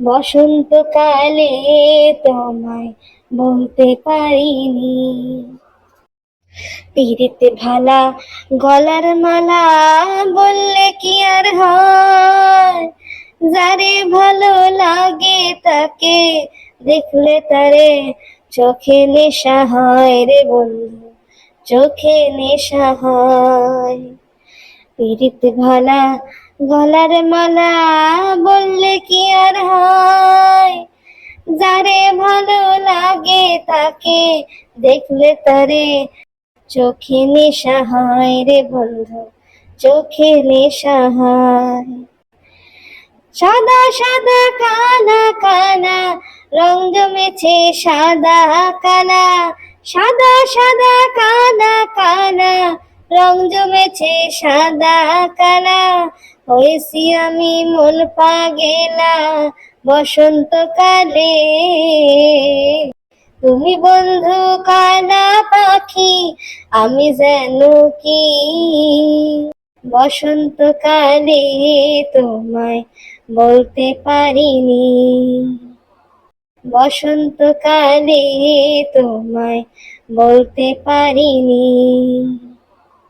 বসন্তকালে তোমায় বলতে পারিনি। পিড়িতে ভালা গলার মালা বললে কি আর হয়? যারে ভালো লাগে তাকে দেখলে তারে চোখে নেশা হয় রে বন্ধু, চোখে নেশা হয়। পিড়িতে ভালা গলার মালা বললে কি আর হয়? যারে ভালো লাগে তাকে দেখলে তারে চোখে নেশা হয় রে বন্ধু, চোখে নেশা হয়। সাদা সাদা কানা কানা রং জমেছে সাদা কানা সাদা সাদা কানা কানা রং জমেছে সাদা কানা হয়েছি আমি মন পাগেলা। বসন্তকালে তুমি বন্ধু কানা পাখি, আমি যেন কি? বসন্তকালে তোমায় বলতে পারিনি। বসন্ত বসন্তকালে তোমায় বলতে পারিনি।